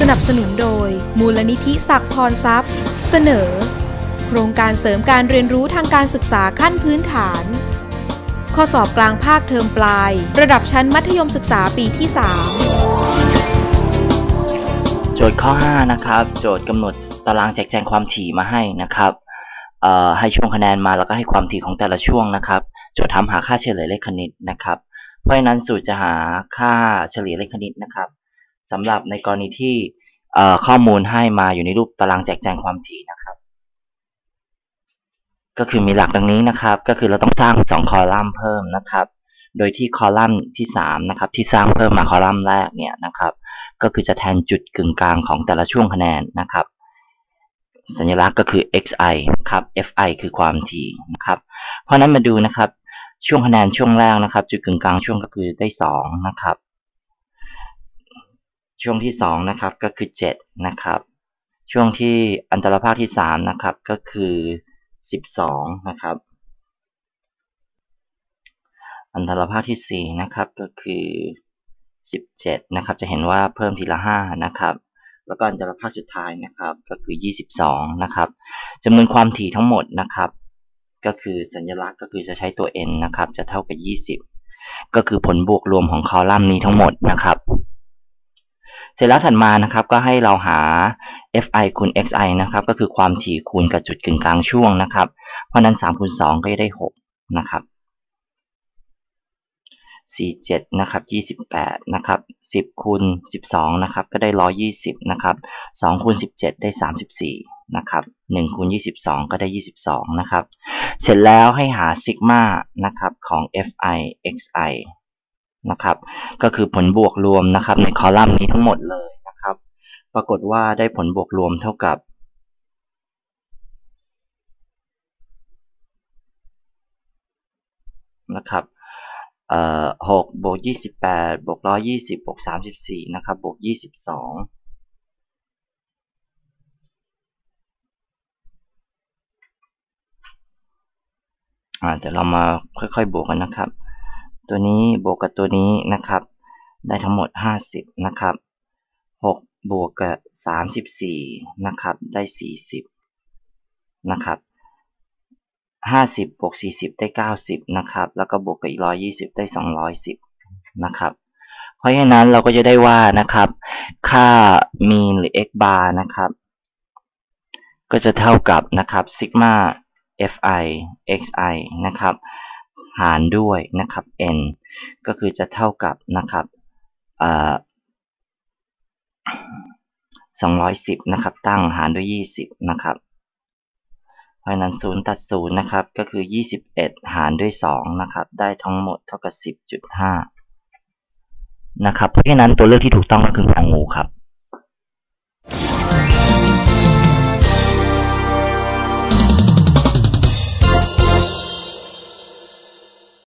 สนับสนุนโดย มูลนิธิศักพรทรัพย์ เสนอ โครงการเสริมการเรียนรู้ทางการศึกษาขั้นพื้นฐาน ข้อสอบกลางภาคเทอมปลาย ระดับชั้นมัธยมศึกษาปีที่ 3 โจทย์ข้อ 5 นะครับ โจทย์กำหนดตารางแจกแจงความถี่มาให้นะครับให้ช่วงคะแนนมาแล้วก็ให้ความถี่ของแต่ละช่วงนะครับ โจทย์ทำหาค่าเฉลี่ยเลขคณิตนะครับ เพราะฉะนั้นสูตรจะหาค่าเฉลี่ยเลขคณิตนะครับ สำหรับในกรณีที่ข้อมูลให้มาอยู่ในรูปตารางแจกแจงความถี่นะครับ ก็คือมีหลักดังนี้นะครับ ก็คือเราต้องสร้างสองคอลัมน์เพิ่มนะครับ โดยที่คอลัมน์ที่สามนะครับ ที่สร้างเพิ่มมาคอลัมน์แรกเนี่ยนะครับ ก็คือจะแทนจุดกึ่งกลางของแต่ละช่วงคะแนนนะครับ สัญลักษณ์ก็คือ xi ครับ fi คือความถี่นะครับ เพราะนั้นมาดูนะครับ ช่วงคะแนนช่วงแรกนะครับ จุดกึ่งกลางช่วงก็คือได้สองนะครับ ช่วงที่สองนะครับก็คือเจ็ดนะครับ ช่วงที่อันตรภาคที่สามนะครับก็คือสิบสองนะครับ อันตรภาคที่สี่นะครับก็คือสิบเจ็ดนะครับ จะเห็นว่าเพิ่มทีละห้านะครับ แล้วก็อันตรภาคสุดท้ายนะครับ ก็คือยี่สิบสองนะครับจำนวนความถี่ทั้งหมดนะครับ ก็คือสัญลักษณ์ก็คือจะใช้ตัว n นะครับ จะเท่ากับยี่สิบก็คือผลบวกรวมของคอลัมน์นี้ทั้งหมดนะครับ สร็จแล้วถัดมานะครับก็ให้เราหา fi คูณ xi นะครับก็คือความถี่คูณกับจุดกึ่งกลางช่วงนะครับ เพราะนั้น3คูณ2ก็จะได้ 6 นะครับ47นะครับ28นะครับ10คูณ12นะครับก็ได้ 120นะครับ2คูณ17 ได้ 34นะครับ1คูณ22 ก็ได้ 22นะครับเสร็จแล้วให้หาซิกมานะครับของ fi xi นะครับ ก็คือผลบวกรวมนะครับ ในคอลัมน์นี้ทั้งหมดเลยนะครับ ปรากฏว่าได้ผลบวกรวมเท่ากับนะครับเอ่อหกบวกยี่สิบแปดบวกร้อยี่สิบบวกสามสิบสี่นะครับ บวกยี่สิบสองอ่าเดี๋ยวเรามาค่อยๆ บวกกันนะครับ ตัวนี้บวกกับตัวนี้นะครับ ได้ทั้งหมดห้าสิบนะครับหกบวกกับสามสิบสี่นะครับ ได้สี่สิบนะครับห้าสิบบวกสี่สิบได้เก้าสิบนะครับ แล้วก็บวกกับอีกร้อยี่สิบได้สองร้อยสิบนะครับเพราะฉะนั้นเราก็จะได้ว่านะครับ ค่า mean หรือ x bar นะครับ ก็จะเท่ากับนะครับ sigma fi xi นะครับ หารด้วยนะครับ n ก็คือจะเท่ากับนะครับสองร้อยสิบนะครับ ตั้งหารด้วยยี่สิบนะครับ เพราะนั้นศูนย์ตัดศูนย์นะครับ ก็คือยี่สิบเอ็ดหารด้วยสองนะครับ ได้ทั้งหมดเท่ากับสิบจุดห้านะครับ เพราะฉะนั้นตัวเลือกที่ถูกต้องก็คือของงูครับ